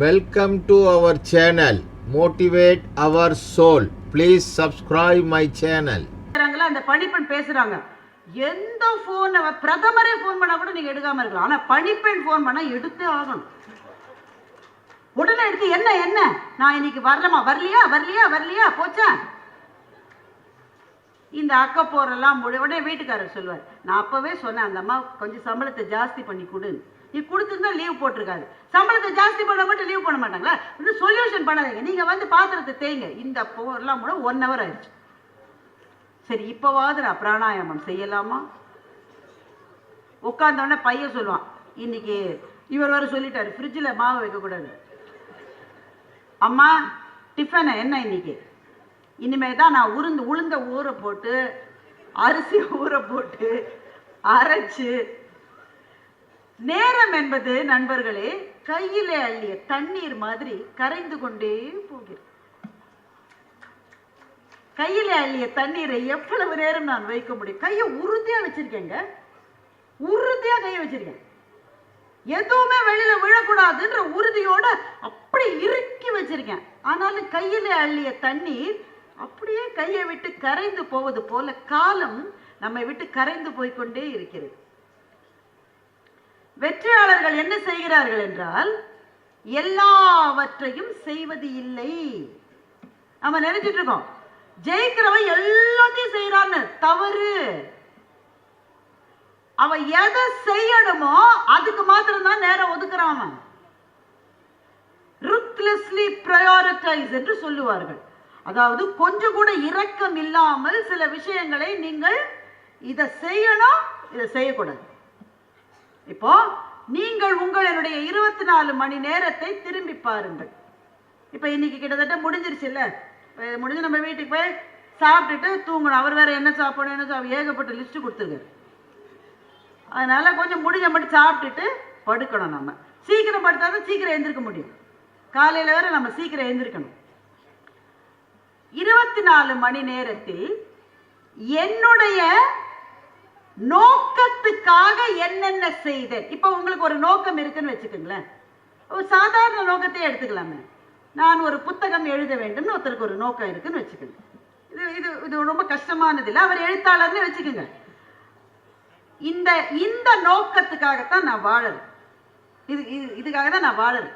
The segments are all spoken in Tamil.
Welcome to our channel motivate our soul please subscribe my channel அந்த பணிப்பெண் பேசுறாங்க. எந்த போன் பிரதமரே ஃபோன் பண்ணா கூட நீங்க எடுக்காம இருக்கலாம். ஆனா பணிப்பெண் ஃபோன் பண்ணா எடுத்தே ஆகணும். உடனே எடுத்து என்ன என்ன? நான் இன்னைக்கு வரலமா? வரலையா? வரலையா? வரலையா? போச்சா? இந்த அக்கப்போரெல்லாம் முடி உடனே வீட்டுக்காரர் சொல்லுவார் நான் அப்பவே சொன்னேன் அந்த அம்மா கொஞ்சம் சம்பளத்தை ஜாஸ்தி பண்ணி கொடுன்னு. நீ கொடுத்துருந்தா லீவ் போட்டிருக்காரு சம்பளத்தை ஜாஸ்தி பண்ண மட்டும் லீவ் பண்ண மாட்டாங்களா? இன்னும் சொல்யூஷன் பண்ணாதீங்க. நீங்கள் வந்து பாத்திரத்தை தேய்ங்க. இந்த போர்லாம் கூட ஒன் ஹவர் ஆயிடுச்சு. சரி இப்போவாவது நான் பிராணாயாமம் செய்யலாமா? உட்காந்தோடனே பையன் சொல்லுவான் இன்னைக்கு இவர் வர சொல்லிட்டாரு ஃப்ரிட்ஜில் மாவு வைக்கக்கூடாது. அம்மா டிஃபனை என்ன இன்னைக்கு? இனிமே தான் நான் உருந்து உளுந்த ஊற போட்டு அரிசி ஊற போட்டு அரைச்சு நேரம் என்பது நண்பர்களே கையிலே அள்ளிய தண்ணீர் மாதிரி கரைந்து கொண்டே போகிறது. கையிலே அள்ளிய தண்ணீரை எவ்வளவு நேரம் நான் வைக்க முடியும்? கையை உறுதியா வச்சிருக்கேங்க. உறுதியா கையை வச்சிருக்கேன். எதுவுமே வெளியில விழக்கூடாதுன்ற உறுதியோட அப்படி இறுக்கி வச்சிருக்கேன். ஆனாலும் கையிலே அள்ளிய தண்ணீர் அப்படியே கையை விட்டு கரைந்து போவது போல காலம் நம்மை விட்டு கரைந்து போய்க்கொண்டே இருக்கிறது. வெற்றியாளர்கள் என்ன செய்கிறார்கள் என்றால் எல்லாவற்றையும் செய்வது இல்லை. நம்ம நினைச்சிட்டு இருக்கோம். ஜெயிக்கிறவன் எல்லாத்தையும் செய்யறான்னு தவறு. அவன் எதை செய்யணுமோ அதுக்கு மாத்திரம் தான் நேரம் ஒதுக்குறான் அவன். ருத்லெஸ்லி ப்ரையாரிட்டைஸ் என்று சொல்லுவார்கள். அதாவது கொஞ்சம் கூட இரக்கம் இல்லாமல் சில விஷயங்களை நீங்கள் இதை செய்யணும் இதை செய்யக்கூடாது. இப்போ நீங்கள் உங்களுடைய இருபத்தி நாலு மணி நேரத்தை திரும்பி பாருங்கள். இப்போ இன்னைக்கு கிட்டத்தட்ட முடிஞ்சிருச்சுல்ல? இல்லை முடிஞ்சு நம்ம வீட்டுக்கு போய் சாப்பிட்டுட்டு தூங்கணும். அவர் வேற என்ன சாப்பிடணும் என்ன சாப்பிடு ஏகப்பட்ட லிஸ்ட் கொடுத்துருக்காரு. அதனால கொஞ்சம் முடிஞ்ச மட்டும் சாப்பிட்டுட்டு படுக்கணும் நம்ம. சீக்கிரம் படுத்தா தான் சீக்கிரம் எழுந்திருக்க முடியும். காலையில வேற நம்ம சீக்கிரம் எழுந்திருக்கணும். இருபத்தி நாலு மணி நேரத்தில் என்னுடைய நோக்கத்துக்காக என்னென்ன செய்தேன்? இப்போ உங்களுக்கு ஒரு நோக்கம் இருக்குன்னு வச்சுக்கோங்களேன். ஒரு சாதாரண நோக்கத்தை எடுத்துக்கலாமே. நான் ஒரு புத்தகம் எழுத வேண்டும்னு ஒருத்தருக்கு ஒரு நோக்கம் இருக்குன்னு வச்சுக்கோங்க. இது இது இது ரொம்ப கஷ்டமானது இல்லை. அவர் எழுத்தாளர்னு வச்சுக்கோங்க. இந்த இந்த நோக்கத்துக்காகத்தான் நான் வாழறேன். இது இது இதுக்காக தான் நான் வாழறேன்.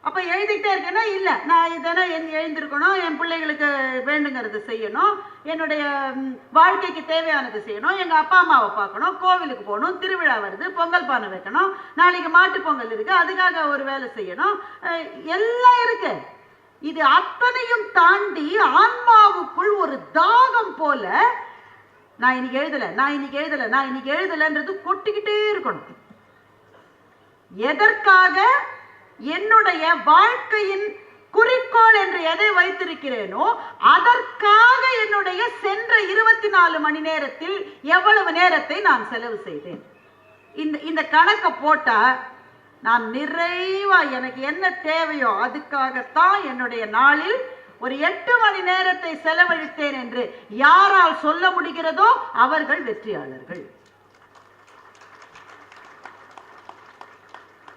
அப்போ எழுதிக்கிட்டே இருக்கேன்னா இல்லை. நான் இதெல்லாம் எழுந்திருக்கணும். என் பிள்ளைகளுக்கு வேண்டுங்கிறது செய்யணும். என்னுடைய வாழ்க்கைக்கு தேவையானது செய்யணும். எங்கள் அப்பா அம்மாவை பார்க்கணும். கோவிலுக்கு போகணும். திருவிழா வருது. பொங்கல் பானை வைக்கணும். நாளைக்கு மாட்டுப் பொங்கல் இருக்குது அதுக்காக ஒரு வேலை செய்யணும். எல்லாம் இருக்கு. இது அத்தனையும் தாண்டி ஆன்மாவுக்குள் ஒரு தாகம் போல நான் இன்னைக்கு எழுதலை நான் இன்னைக்கு எழுதலை நான் இன்னைக்கு எழுதலைன்றது கொட்டிக்கிட்டே இருக்கணும். எதற்காக? என்னுடைய வாழ்க்கையின் குறிக்கோள் என்று எதை வைத்திருக்கிறேனோ அதற்காக என்னுடைய சென்ற இருபத்தி நாலு மணி நேரத்தில் எவ்வளவு நேரத்தை நான் செலவு செய்தேன்? இந்த இந்த கணக்கை போட்டால் நான் நிறைவா எனக்கு என்ன தேவையோ அதுக்காகத்தான் என்னுடைய நாளில் ஒரு எட்டு மணி நேரத்தை செலவழித்தேன் என்று யாரால் சொல்ல முடிகிறதோ அவர்கள் வெற்றியாளர்கள்.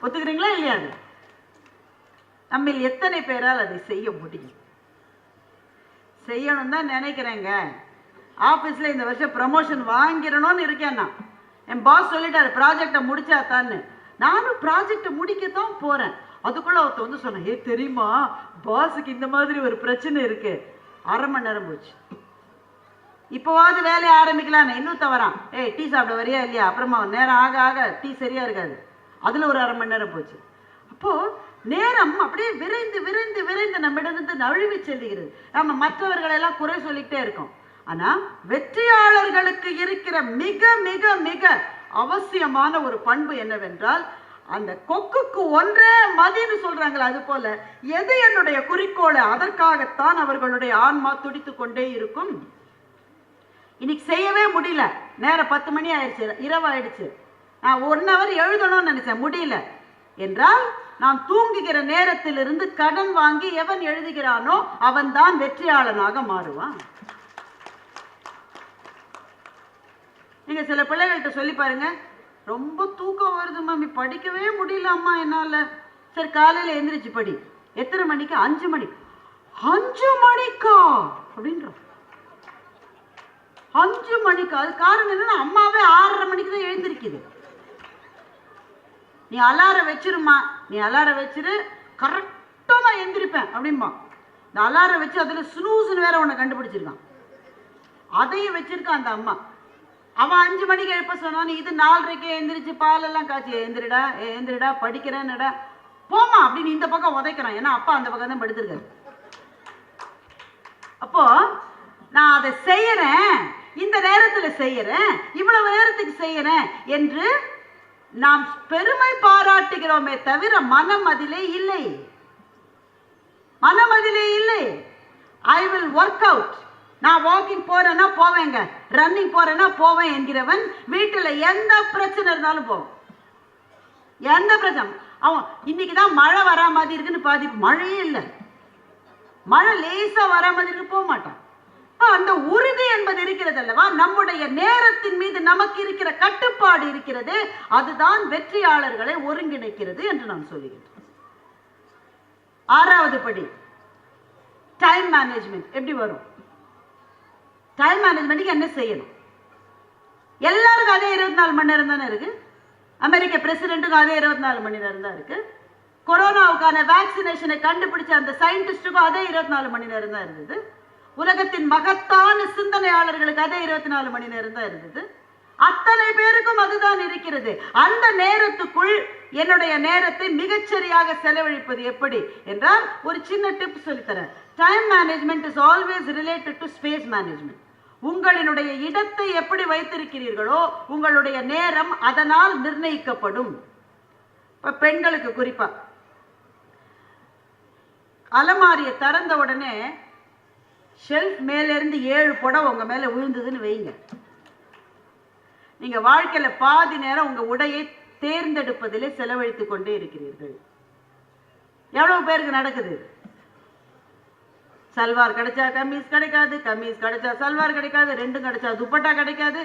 ஒத்துக்கிறீங்களா இல்லையா நம்மில் எத்தனை பேரால் அதை செய்ய முடியும்? செய்யணும் தான் நினைக்கிறேங்க. ஆஃபீஸில் இந்த வருஷம் ப்ரமோஷன் வாங்கிடணும்னு இருக்கேன் நான். என் பாஸ் சொல்லிட்டாரு ப்ராஜெக்டை முடிச்சா தான்னு. நானும் ப்ராஜெக்டை முடிக்கத்தான் போகிறேன் அதுக்குள்ளே ஒருத்தர் வந்து சொன்னேன் ஏ தெரியுமா? பாஸுக்கு இந்த மாதிரி ஒரு பிரச்சனை இருக்கு. அரை மணி நேரம் போச்சு. இப்போவாவது வேலையை ஆரம்பிக்கலாம் இன்னும் தவறான். ஏய் டீ சாப்பிட வரியா இல்லையா? அப்புறமா நேரம் ஆக ஆக டீ சரியா இருக்காது. அதில் ஒரு அரை மணி நேரம் போச்சு. அப்போ நேரம் அப்படியே விரைந்து விரைந்து விரைந்து நம்மிடமிருந்து நழுவி செல்லுகிறது நம்ம மற்றவர்களை எல்லாம் குறை சொல்லிக்கிட்டே இருக்கோம். ஆனா வெற்றியாளர்களுக்கு இருக்கிற மிக மிக மிக அவசியமான ஒரு பண்பு என்னவென்றால் அந்த கொக்குக்கு ஒன்றே மதின்னு சொல்றாங்களே அது போல எது என்னுடைய குறிக்கோளை? அதற்காகத்தான் அவர்களுடைய ஆன்மா துடித்து கொண்டே இருக்கும். இன்னைக்கு செய்யவே முடியல. நேரம் பத்து மணி ஆயிடுச்சு இரவு ஆயிடுச்சு. நான் ஒன் ஹவர் எழுதணும்னு நினைச்சேன். முடியல. என்றால் நாம் தூங்குகிற நேரத்திலிருந்து கடன் வாங்கி எவன் எழுதுகிறானோ அவன் தான் வெற்றியாளனாக மாறுவான். நீங்க சில பிள்ளைகள்கிட்ட சொல்லி பாருங்க ரொம்ப தூக்கம் வருது மம்மி படிக்கவே முடியல அம்மா என்னால. சரி காலையில எந்திரிச்சு படி. எத்தனை மணிக்கு? அஞ்சு மணி. அஞ்சு மணிக்கா? அப்படின்றோம் அஞ்சு மணிக்கு. அது காரணம் என்னன்னா அம்மாவே ஆறரை மணிக்கு தான் எழுந்திருக்குது. நீ அலார வச்சிருமா நீ அலார வச்சிரு கரெக்டாக நான் எந்திரிப்பேன் அப்படிம்பா. இந்த அலார வச்சு அதில் ஸ்னூஸ்னு வேற உன்னை கண்டுபிடிச்சிருக்கான். அதையும் வச்சிருக்கான் அந்த அம்மா. அவன் அஞ்சு மணிக்கு எழுப்ப சொன்னான் நீ இது நாலரைக்கே எந்திரிச்சு பாலெல்லாம் காய்ச்சி எந்திரிடா ஏ, எந்திரிடா படிக்கிறேன்னுடா. போமா அப்படின்னு இந்த பக்கம் உதைக்கிறான். ஏன்னா அப்பா அந்த பக்கம் தான் படுத்திருக்காரு. அப்போ நான் அதை செய்யறேன். இந்த நேரத்துல செய்யறேன். இவ்வளவு நேரத்துக்கு செய்யறேன் என்று நாம் பெருமை பாராட்டுகிறோமே தவிர மனம் அதிலே இல்லை. மனம் அதிலே இல்லை. ஐ வில் ஒர்க் அவுட் நான் வாக்கிங் போறேன்னா போவேங்க. ரன்னிங் போறேன்னா போவேன் என்கிறவன் வீட்டுல எந்த பிரச்சனை இருந்தாலும் போவோம் எந்த பிரச்சனை? அவன் இன்னைக்கு தான் மழை வரா மாதிரி இருக்குன்னு பாதி மழையே இல்லை. மழை லேசா வர மாதிரி இருக்கு போக மாட்டான். அந்த உறுதி என்பது இருக்கிறது அல்லவா நம்முடைய நேரத்தின் மீது நமக்கு இருக்கிற கட்டுப்பாடு இருக்கிறது. அதுதான் வெற்றியாளர்களை ஒருங்கிணைக்கிறது என்று நான் சொல்லுகிறேன் ஆறாவது படி டைம் மேனேஜ்மெண்ட் எப்படி வரும்? டைம் மேனேஜ்மெண்ட்டுக்கு என்ன செய்யணும்? எல்லாருக்கும் அதே இருபத்தி நாலு மணி நேரம் தானே இருக்கு? அமெரிக்க பிரசிடென்ட்டுக்கும் அதே இருபத்தி நாலு மணி நேரம் தான் இருக்கு. கொரோனாவுக்கான வேக்சினேஷனை கண்டுபிடிச்ச அந்த சயின்டிஸ்டுக்கும் அதே இருபத்தி நாலு மணி நேரம் தான் இருந்தது. உலகத்தின் மகத்தான சிந்தனையாளர்களுக்கு அதே இருபத்தி நாலு மணி நேரம் தான் இருந்தது. அத்தனை பேருக்கும் அதுதான் இருக்கிறது. அந்த நேரத்துக்குள் என்னுடைய நேரத்தை மிகச்சரியாக செலவழிப்பது எப்படி என்றால் ஒரு சின்ன டிப் சொல்லித்தரேன். Time management is always related to space management உங்களினுடைய இடத்தை எப்படி வைத்திருக்கிறீர்களோ உங்களுடைய நேரம் அதனால் நிர்ணயிக்கப்படும். பெண்களுக்கு குறிப்பா. அலமாரியை திறந்த உடனே ஷெல்ஃப் மேலேருந்து ஏழு புடவை உங்க மேல விழுந்ததுன்னு வைங்க. நீங்க வாழ்க்கையில பாதி நேரம் உங்க உடையை தேர்ந்தெடுப்பதிலே செலவழித்துக் கொண்டே இருக்கிறீர்கள். எவ்வளவு பேருக்கு நடக்குது? சல்வார் கிடைச்சா கம்மீஸ் கிடைக்காது கம்மீஸ் கிடைச்சா சல்வார் கிடைக்காது ரெண்டும் கிடைச்சா துப்பட்டா கிடைக்காது.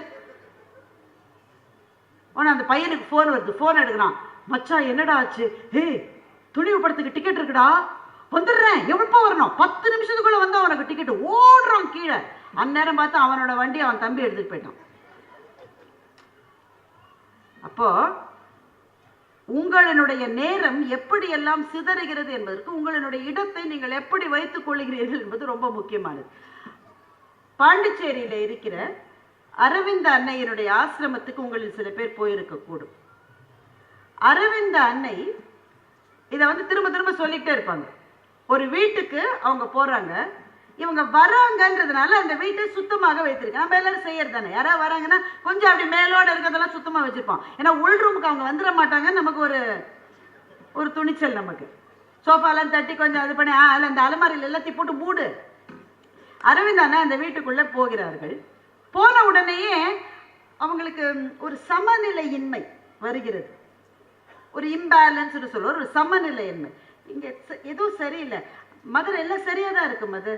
ஆனால் அந்த பையனுக்கு ஃபோன் வருது ஃபோன் எடுக்கிறான். மச்சான் என்னடா ஆச்சு? ஏய் துணிவு படத்துக்கு டிக்கெட் இருக்குடா. வந்துடுறேன். எவ்வளோ வரணும்? பத்து நிமிஷத்துக்குள்ளே வந்து அவனுக்கு டிக்கெட் ஓடுறான் கீழே. அந்நேரம் பார்த்து அவனோட வண்டி அவன் தம்பி எடுத்துட்டு போயிட்டான். அப்போ உங்களினுடைய நேரம் எப்படியெல்லாம் சிதறுகிறது என்பதற்கு உங்களினுடைய இடத்தை நீங்கள் எப்படி வைத்துக் கொள்கிறீர்கள் என்பது ரொம்ப முக்கியமானது. பாண்டிச்சேரியில் இருக்கிற அரவிந்த அன்னையினுடைய ஆசிரமத்துக்கு உங்களில் சில பேர் போயிருக்கக்கூடும் அரவிந்த அன்னை இதை வந்து திரும்ப திரும்ப சொல்லிகிட்டே இருப்பாங்க. ஒரு வீட்டுக்கு அவங்க போறாங்க. இவங்க வராங்கன்றதுனால அந்த வீட்டை சுத்தமாக வைத்திருக்கேன் நம்ம எல்லாரும் செய்யறது தானே யாராவது வராங்கன்னா கொஞ்சம் அப்படி மேலோட இருக்கிறதெல்லாம் சுத்தமா வச்சிருப்போம். ஏன்னா உள் ரூமுக்கு அவங்க வந்துட மாட்டாங்க நமக்கு ஒரு ஒரு துணிச்சல் நமக்கு. சோஃபாலாம் தட்டி கொஞ்சம் இது பண்ணி ஆ அதில் அந்த அலமாரியில் எல்லாத்தையும் போட்டு மூடு. அரவிந்த் அண்ணா அந்த வீட்டுக்குள்ள போகிறார்கள். போன உடனேயே அவங்களுக்கு ஒரு சமநிலையின்மை வருகிறது. ஒரு இம்பேலன்ஸ்னு சொல்லுவோம் ஒரு சமநிலையின்மை. இங்க ச- எதுவும் சரியில்லை. மதுரை எல்லாம் சரியா தான் இருக்கு மது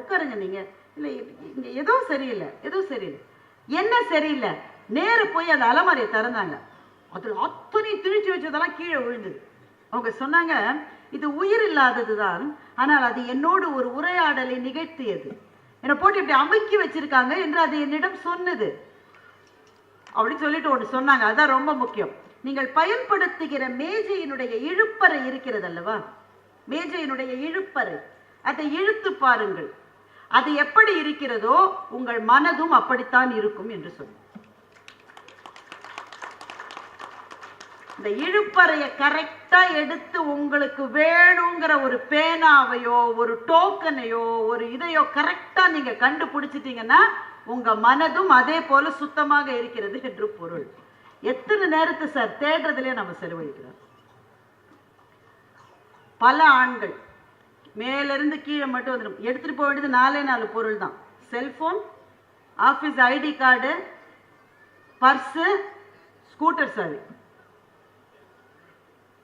உட்காருங்க நீங்க. இல்லை இங்க எதுவும் சரியில்லை எதுவும் சரியில்லை. என்ன சரியில்லை? நேர போய் அந்த அலமாரியை திறந்தாங்க. அதில் அத்தனை திணிச்சு வச்சதெல்லாம் கீழே விழுந்தது. அவங்க சொன்னாங்க இது உயிர் இல்லாதது தான் ஆனால் அது என்னோடு ஒரு உரையாடலை நிகழ்த்தியது. என்னை போட்டு இப்படி அமுக்கி வச்சிருக்காங்க என்று அது என்னிடம் சொன்னது. அப்படின்னு சொல்லிட்டு ஒன்று சொன்னாங்க. அதுதான் ரொம்ப முக்கியம். நீங்கள் பயன்படுத்துகிற மேஜையினுடைய இழுப்பறை இருக்கிறது அல்லவா மேஜையினுடைய இழுப்பறை. அதை இழுத்து பாருங்கள். அது எப்படி இருக்கிறதோ உங்கள் மனதும் அப்படித்தான் இருக்கும் என்று சொல்லு இந்த இழுப்பறையை கரெக்டா எடுத்து உங்களுக்கு வேணுங்கிற ஒரு பேனாவையோ ஒரு டோக்கனையோ ஒரு இதையோ கரெக்டா நீங்க கண்டுபிடிச்சிட்டீங்கன்னா உங்க மனதும் அதே போல சுத்தமாக இருக்கிறது என்று பொருள். எத்தனை நேரத்தை சார் தேடுறதுலயே நம்ம செலவழிக்கிறோம்? பல ஆண்கள் மேலிருந்து கீழே மட்டும் வந்துடும். எடுத்துட்டு போக வேண்டியது நாலே நாலு பொருள் தான். Cellphone office ID card purse scooter சாவி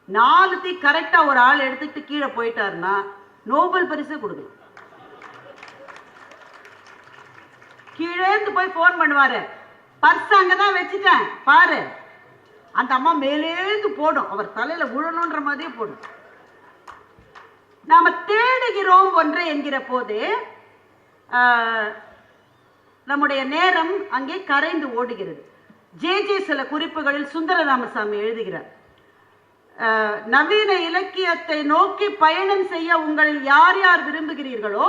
நாலுத்தையும் கரெக்டாக ஒரு ஆள் எடுத்துக்கிட்டு கீழே போயிட்டாருன்னா நோபல் பரிசு கொடுக்கணும். கீழேந்து போய் ஃபோன் பண்ணுவாரு. பர்ஸ் அங்கதான் வச்சுட்டேன். பாரு. அந்த அம்மா மேலேந்து போடும். அவர் தலையில விழணுன்ற மாதிரியே போடும். நாம தேடுகிறோம் ஒன்று என்கிற போது நம்முடைய நேரம் அங்கே கரைந்து ஓடுகிறது. ஜே ஜே சில குறிப்புகளில் சுந்தர ராமசாமி எழுதுகிறார் நவீன இலக்கியத்தை நோக்கி பயணம் செய்ய உங்களில் யார் யார் விரும்புகிறீர்களோ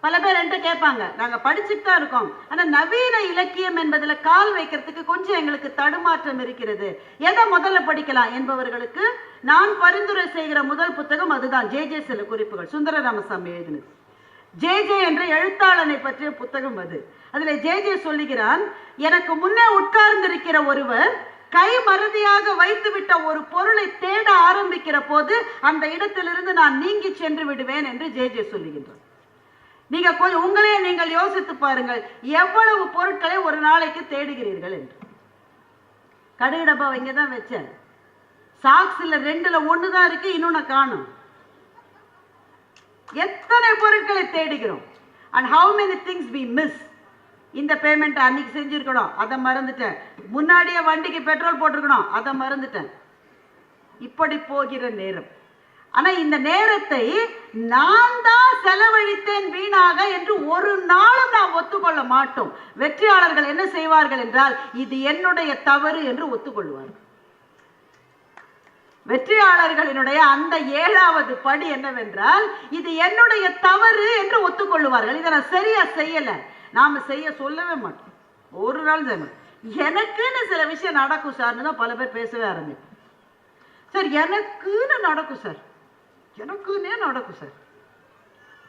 பல பேர் என்கிட்ட கேட்பாங்க. நாங்கள் படிச்சுட்டு தான் இருக்கோம். ஆனால் நவீன இலக்கியம் என்பதில் கால் வைக்கிறதுக்கு கொஞ்சம் எங்களுக்கு தடுமாற்றம் இருக்கிறது. எதை முதல்ல படிக்கலாம் என்பவர்களுக்கு நான் பரிந்துரை செய்கிற முதல் புத்தகம் அதுதான். ஜே. ஜே. சில குறிப்புகள். சுந்தர ராமசாமி எழுதினது. ஜே. ஜே. என்ற எழுத்தாளனை பற்றிய புத்தகம் அது. அதில் ஜே. ஜே. சொல்லுகிறான் எனக்கு முன்னே உட்கார்ந்திருக்கிற ஒருவர் கை மறதியாக வைத்துவிட்ட ஒரு பொருளை தேட ஆரம்பிக்கிற போது அந்த இடத்திலிருந்து நான் நீங்கி சென்று விடுவேன் என்று ஜே. ஜே. சொல்லுகின்றார். நீங்க கொஞ்சம் உங்களே நீங்கள் யோசித்து பாருங்கள் எவ்வளவு பொருட்களை ஒரு நாளைக்கு தேடுகிறீர்கள் என்று. கடுகு டப்பா இங்கே தான் வச்சேன். சாக்ஸில் ரெண்டுல ஒன்று தான் இருக்கு இன்னொன்று காணும். எத்தனை பொருட்களை தேடுகிறோம்? And how many things we miss இந்த பேமெண்ட் அன்னைக்கு செஞ்சுருக்கணும் அதை மறந்துட்டேன். முன்னாடியே வண்டிக்கு பெட்ரோல் போட்டிருக்கணும் அதை மறந்துட்டேன். இப்படி போகிற நேரம். ஆனா இந்த நேரத்தை நான் தான் செலவழித்தேன் வீணாக என்று ஒரு நாளும் நாம் ஒத்துக்கொள்ள மாட்டோம். வெற்றியாளர்கள் என்ன செய்வார்கள் என்றால் இது என்னுடைய தவறு என்று ஒத்துக்கொள்வார்கள். வெற்றியாளர்களினுடைய அந்த ஏழாவது படி என்னவென்றால் இது என்னுடைய தவறு என்று ஒத்துக்கொள்ளுவார்கள். இதை நான் சரியா செய்யல. நாம செய்ய சொல்லவே மாட்டோம். ஒரு நாள் செய்ய எனக்குன்னு சில விஷயம் நடக்கும் சார்னு தான் பல பேர் பேசவே ஆரம்பிப்போம் சார் எனக்குன்னு நடக்கும் சார். எனக்குன்னே நடக்கும் சார்.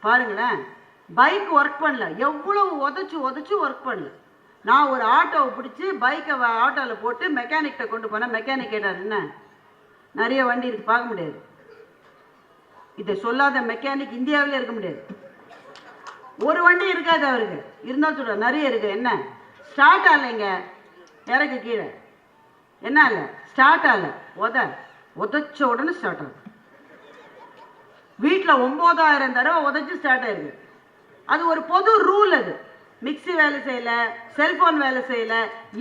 பாருங்களேன் பைக் ஒர்க் பண்ணல. எவ்வளவு உதச்சி உதச்சி ஒர்க் பண்ணல. நான் ஒரு ஆட்டோவை பிடிச்சி பைக்கை ஆட்டோவில் போட்டு மெக்கானிக்கிட்ட கொண்டு போனேன். மெக்கானிக் கேட்டார் என்ன? நிறைய வண்டி இருக்கு பார்க்க முடியாது. இதை சொல்லாத மெக்கானிக் இந்தியாவிலே இருக்க முடியாது. ஒரு வண்டி இருக்காது அவருக்கு. இருந்தால் சொல்ற நிறைய இருக்கு. என்ன? ஸ்டார்ட் ஆகலைங்க இறக்கு கீழே. என்ன இல்லை ஸ்டார்ட் ஆகல. உத உதச்ச உடனே ஸ்டார்ட் ஆகும் வீட்டில் ஒம்பதாயிரம் தடவை உதச்சி ஸ்டார்ட் ஆயிருக்கு. அது ஒரு பொது ரூல் அது. மிக்ஸி வேலை செய்யல செல்போன் வேலை செய்யல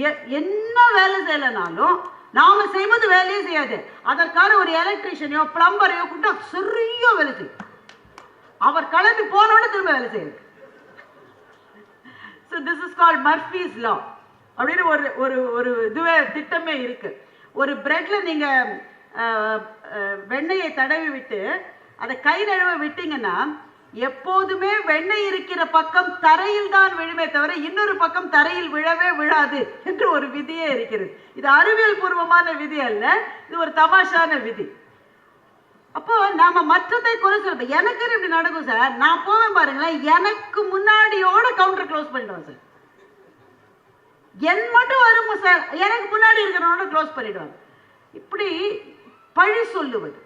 எ- என்ன வேலை செய்யலைனாலும் நாம செய்வது வேலையே செய்யாது. அதற்கான ஒரு எலக்ட்ரிஷியனையோ பிளம்பரையோ கூப்பிட்டா சரியா வேலை செய்யும். அவர் கிளம்பி போனோட திரும்ப வேலை செய்யுது so this is call Murphy's law அப்படின்னு ஒரு ஒரு ஒரு இதுவே திட்டமே இருக்கு. ஒரு பிரெட்ல நீங்க வெண்ணெயை தடவி விட்டு அதை கை நழுவ விட்டீங்கன்னா எப்போதுமே வெண்ணெய் இருக்கிற பக்கம் தரையில் தான் விழுமே தவிர இன்னொரு பக்கம் தரையில் விழவே விழாது என்று ஒரு விதியே இருக்கிறது. இது அறிவியல் பூர்வமான விதி அல்ல இது ஒரு தமாஷான விதி. அப்போ நாம மற்றதை குறை சொல்ல எனக்கு இப்படி நடக்கும் சார்? நான் போவேன் பாருங்களேன் எனக்கு முன்னாடியோட கவுண்டர் க்ளோஸ் பண்ணிடுவேன் சார். என் மட்டும் வருங்க சார். எனக்கு முன்னாடி இருக்கிறவனோட க்ளோஸ் பண்ணிடுவாங்க. இப்படி பழி சொல்லுவது.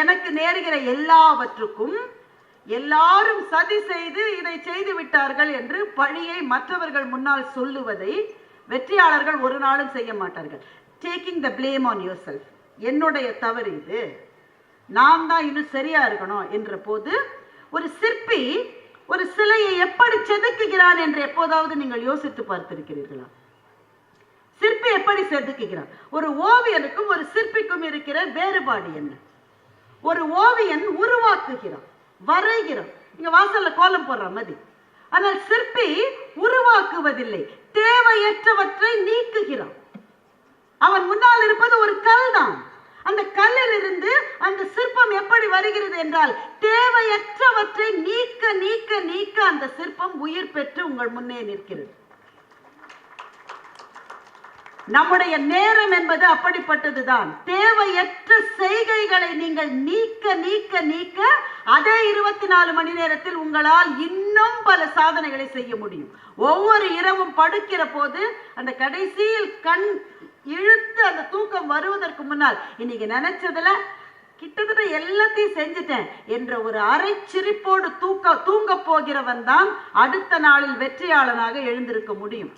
எனக்கு நேருகிற எல்லாவற்றுக்கும் எல்லாரும் சதி செய்து இதை செய்து விட்டார்கள் என்று பழியை மற்றவர்கள் முன்னால் சொல்லுவதை வெற்றியாளர்கள் ஒரு நாளும் செய்ய மாட்டார்கள். Taking the blame on yourself என்னுடைய தவறு இது. நாம் தான் இன்னும் சரியா இருக்கணும் என்ற போது ஒரு சிற்பி ஒரு சிலையை எப்படி செதுக்குகிறான் என்று எப்போதாவது நீங்கள் யோசித்து பார்த்திருக்கிறீர்களா? சிற்பி எப்படி செதுக்குகிறான்? ஒரு ஓவியனுக்கும் ஒரு சிற்பிக்கும் இருக்கிற வேறுபாடு என்ன? ஒரு ஓவியன் உருவாக்குகிறான் வரைகிறான். இங்க வாசல்ல கோலம் போடுற மாதிரி. ஆனால் சிற்பி உருவாக்குவதில்லை தேவையற்றவற்றை நீக்குகிறான். அவன் முன்னால் இருப்பது ஒரு கல் தான். அந்த கல்லில் இருந்து அந்த சிற்பம் எப்படி வருகிறது என்றால் தேவையற்றவற்றை நீக்க நீக்க நீக்க அந்த சிற்பம் உயிர் பெற்று உங்கள் முன்னே நிற்கிறது. நம்முடைய நேரம் என்பது அப்படிப்பட்டதுதான். தேவையற்ற செய்கைகளை நீங்கள் நீக்க நீக்க நீக்க அதே இருபத்தி நாலு மணி நேரத்தில் உங்களால் இன்னும் பல சாதனைகளை செய்ய முடியும். ஒவ்வொரு இரவும் படுக்கிற போது அந்த கடைசியில் கண் இழுத்து அந்த தூக்கம் வருவதற்கு முன்னால் இன்னைக்கு நினைச்சதுல கிட்டத்தட்ட எல்லாத்தையும் செஞ்சுட்டேன் என்ற ஒரு அரை சிரிப்போடு தூக்க தூங்க போகிறவன் தான் அடுத்த நாளில் வெற்றியாளனாக எழுந்திருக்க முடியும்.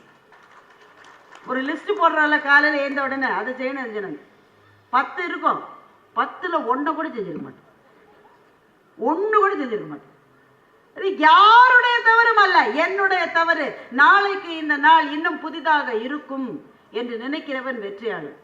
ஒரு லிஸ்ட் போடுறால காலையில் ஏந்த உடனே அதை செய்யணும் அது செய்யணும் பத்து இருக்கும். பத்தில் ஒன்றை கூட செஞ்சிருக்க மாட்டோம். ஒன்று கூட செஞ்சிருக்க மாட்டோம். இது யாருடைய தவறும் அல்ல என்னுடைய தவறு. நாளைக்கு இந்த நாள் இன்னும் புதிதாக இருக்கும் என்று நினைக்கிறவன் வெற்றியாளன்.